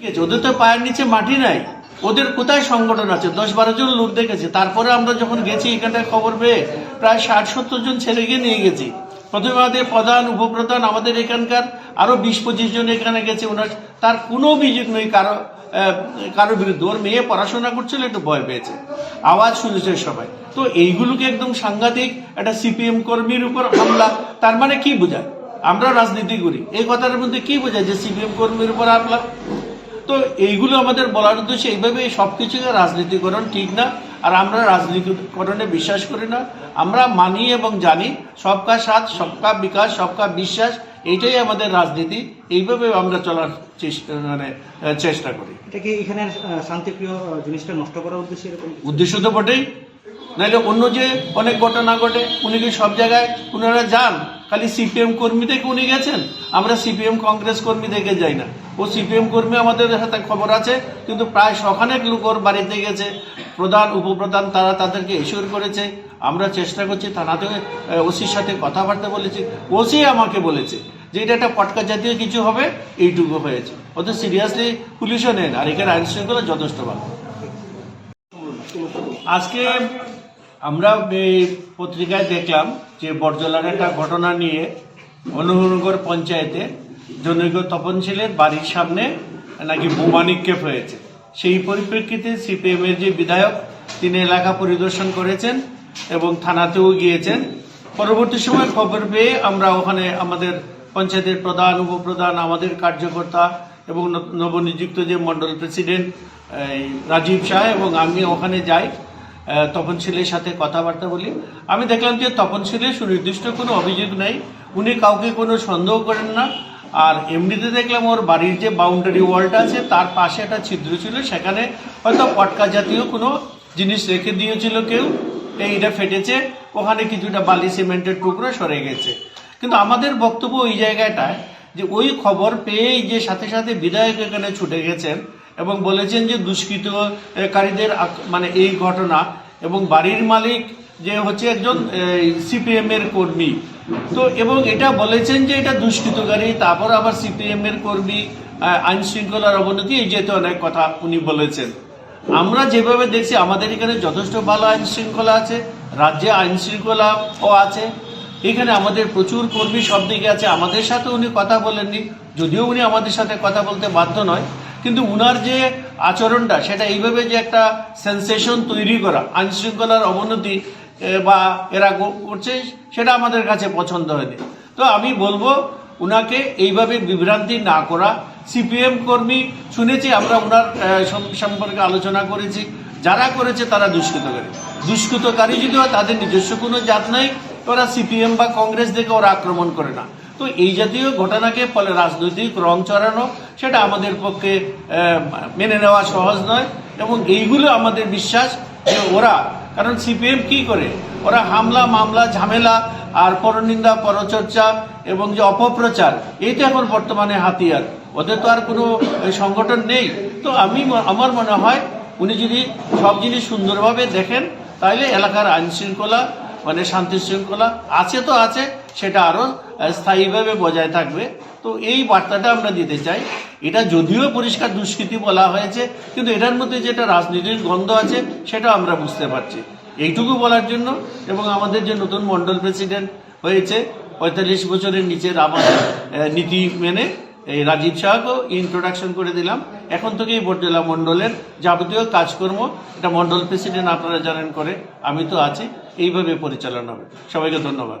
ওদের তো পায়ের নিচে মাটি নাই, ওদের কোথায় সংগঠন আছে? দশ বারো জন লোক দেখেছে। তারপরে আমরা যখন গেছি, এখানটায় খবর পেয়ে প্রায় ষাট সত্তর জন ছেলেকে নিয়ে গেছি। প্রথমে আমাদের প্রধান, উপপ্রধান, আমাদের এখানকার আরও বিশ পঁচিশ জন এখানে গেছে। ওনার, তার কোনো অভিযোগ নেই, কারও কারও বিরুদ্ধে। ওর মেয়ে পড়াশোনা করছিল, একটু ভয় পেয়েছে। আওয়াজ শুনেছে সবাই। তো এইগুলোকে একদম সাংঘাতিক একটা সিপিএম কর্মীর উপর হামলা, তার মানে কি বোঝায়? আমরা রাজনীতি করি। এই কথার মধ্যে কি বোঝায় যে সিপিএম কর্মীর উপর হামলা? তো এইগুলো আমাদের বলার উদ্দেশ্য এইভাবে সবকিছুকে রাজনীতিকরণ ঠিক না আর আমরা রাজনীতিকরণে বিশ্বাস করি না। আমরা মানি এবং জানি সবকা সাথ সবকা বিকাশ সবকা বিশ্বাস এইটাই আমাদের রাজনীতি। এইভাবে আমরা চলার চেষ্টা মানে চেষ্টা করি। এটা কি এখানে শান্তিপ্রিয় জিনিসটা নষ্ট করার উদ্দেশ্যে এরকম উদ্দেশ্য তো বটেই। নাহলে অন্য যে অনেক ঘটনা ঘটে উনি কি সব জায়গায় ওনারা যান? খালি সিপিএম কর্মী থেকে উনি গেছেন? আমরা সিপিএম কংগ্রেস কর্মী থেকে যাই না। ও সিপিএম কর্মী আমাদের হাতে খবর আছে, কিন্তু প্রায় শখানেক লোক ওর বাড়িতে গেছে। প্রধান, উপপ্রধান তারা তাদেরকে ইস্যুর করেছে। আমরা চেষ্টা করছি থানাতে ওসির সাথে কথাবার্তা বলেছি। ওসি আমাকে বলেছে যে এটা একটা পটকা জাতীয় কিছু হবে, এইটুকু হয়েছে। অত সিরিয়াসলি পুলিশও নেন আর এখানে আইন শৃঙ্খলা যথেষ্ট ভালো। আজকে আমরা পত্রিকায় দেখলাম যে বরজলার একটা ঘটনা নিয়ে অনুহরনগর পঞ্চায়েতে জনৈক তপনশীলের বাড়ির সামনে নাকি বোমা নিক্ষেপ হয়েছে। সেই পরিপ্রেক্ষিতে সিপিএম এর যে বিধায়ক, তিনি এলাকা পরিদর্শন করেছেন এবং থানাতেও গিয়েছেন। পরবর্তী সময় খবর পেয়ে আমরা ওখানে আমাদের পঞ্চায়েতের প্রধান, উপপ্রধান, আমাদের কার্যকর্তা এবং নবনিযুক্ত যে মন্ডল প্রেসিডেন্ট রাজীব শাহ এবং আমি ওখানে যাই। তপনশীলের সাথে কথাবার্তা বলি। আমি দেখলাম যে তপনশীলের সুনির্দিষ্ট কোনো অভিযোগ নেই। উনি কাউকে কোনো সন্দেহ করেন না। আর এমনিতে দেখলাম ওর বাড়ির যে বাউন্ডারি ওয়ালটা আছে, তার পাশে একটা ছিদ্র ছিল। সেখানে হয়তো পটকা জাতীয় কোনো জিনিস রেখে দিয়েছিল কেউ। এইটা ফেটেছে, ওখানে কিছুটা বালি সিমেন্টের টুকরো সরে গেছে। কিন্তু আমাদের বক্তব্য ওই জায়গাটায় যে ওই খবর পেয়েই যে সাথে সাথে বিধায়ক এখানে ছুটে গেছেন এবং বলেছেন যে দুষ্কৃতকারীদের মানে এই ঘটনা এবং বাড়ির মালিক যে হচ্ছে একজন সিপিএম এর কর্মী। তো এবং এটা বলেছেন যে এটা দুষ্কৃতকারী তারপর আবার সিপিএম এর কর্মী আইন শৃঙ্খলার অবনতি, এই যেতে অনেক কথা উনি বলেছেন। আমরা যেভাবে দেখছি, আমাদের এখানে যথেষ্ট ভালো আইন শৃঙ্খলা আছে, রাজ্যে আইন শৃঙ্খলাও আছে, এখানে আমাদের প্রচুর কর্মী সব দিকে আছে। আমাদের সাথে উনি কথা বলেননি, যদিও উনি আমাদের সাথে কথা বলতে বাধ্য নয়। কিন্তু উনার যে আচরণটা, সেটা এইভাবে যে একটা সেন্সেশন তৈরি করা আইন শৃঙ্খলার অবনতি বা এরা করছে, সেটা আমাদের কাছে পছন্দ হয়নি। তো আমি বলব, উনাকে এইভাবে বিভ্রান্তি না করা। সিপিএম কর্মী শুনেছি, আমরা ওনার সম্পর্কে আলোচনা করেছি। যারা করেছে, তারা দুষ্কৃতকারী। দুষ্কৃতকারী যদি হয়, তাদের নিজস্ব কোনো জাত নাই। ওরা সিপিএম বা কংগ্রেস দেখে ওরা আক্রমণ করে না। তো এই জাতীয় ঘটনাকে ফলে রাজনৈতিক রং চড়ানো সেটা আমাদের পক্ষে মেনে নেওয়া সহজ নয়। এবং এইগুলো আমাদের বিশ্বাস যে ওরা কারণ সিপিএম কি করে? ওরা হামলা মামলা ঝামেলা আর পরনিন্দা পরচর্চা এবং যে অপপ্রচার এই তো এখন বর্তমানে হাতিয়ার। ওদের তো আর কোনো সংগঠন নেই। তো আমি আমার মনে হয় উনি যদি সব জিনিস সুন্দরভাবে দেখেন তাহলে এলাকার আইন শৃঙ্খলা মানে শান্তি শৃঙ্খলা আছে তো আছে সেটা আরও আহ, স্থায়ীভাবে বজায় থাকবে। তো এই বার্তাটা আমরা দিতে চাই। এটা যদিও পরিষ্কার দুষ্কৃতি বলা হয়েছে, কিন্তু এটার মধ্যে যেটা রাজনীতির গন্ধ আছে সেটা আমরা বুঝতে পারছি। এইটুকু বলার জন্য এবং আমাদের যে নতুন মন্ডল প্রেসিডেন্ট হয়েছে, পঁয়তাল্লিশ বছরের নিচের আমাদের নীতি মেনে, এই রাজীব শাহকেও ইন্ট্রোডাকশন করে দিলাম। এখন থেকেই বটজেলা মণ্ডলের যাবতীয় কাজকর্ম, এটা মণ্ডল প্রেসিডেন্ট আপনারা জানেন করে, আমি তো আছি, এইভাবে পরিচালনা হবে। সবাইকে ধন্যবাদ।